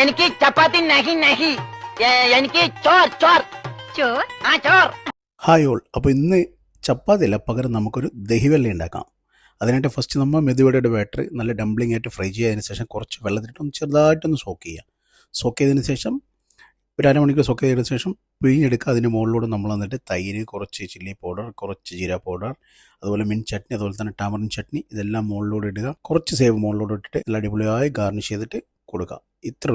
എനിക്ക് ചപ്പാത്തി നഹി നഹി. എനിക്ക് ചോർ ചോർ. ചോർ? ആ ചോർ. Hi all. അപ്പോൾ ഇന്ന് ചപ്പാത്തി അല്ല പകരം നമുക്കൊരു ദഹിവെള്ള ഉണ്ടാക്കാം. അതിനായിട്ട് ഫസ്റ്റ് നമ്മൾ മെതുവടയുടെ ബാറ്റർ നല്ല ഡംപ്ലിംഗ് ആയിട്ട് ഫ്രൈ ചെയ്തതിന് ശേഷം കുറച്ച് വെള്ളത്തിലിട്ട് ഒന്ന് ചെറുതായിട്ടൊന്ന് സോക്ക് ചെയ്യുക സോക്ക് ചെയ്തതിന് ശേഷം ഒരു അരമണിക്കൂർ സോക്ക് ചെയ്തതിന് ശേഷം പിഴിഞ്ഞെടുക്കുക. അതിന് മുകളിലൂടെ നമ്മൾ വന്നിട്ട് തൈര് കുറച്ച് ചില്ലി പൗഡർ കുറച്ച് ജീര പൗഡർ അതുപോലെ മിൻ ചട്നി അതുപോലെ തന്നെ ടാമറിൻ ചട്നി ഇതെല്ലാം മുകളിലൂടെ ഇടുക. കുറച്ച് സേവ് മുകളിലൂടെ ഇട്ടിട്ട് നല്ല അടിപൊളിയായി ഗാർണിഷ് ചെയ്തിട്ട് കൊടുക്കുക ഇത്ര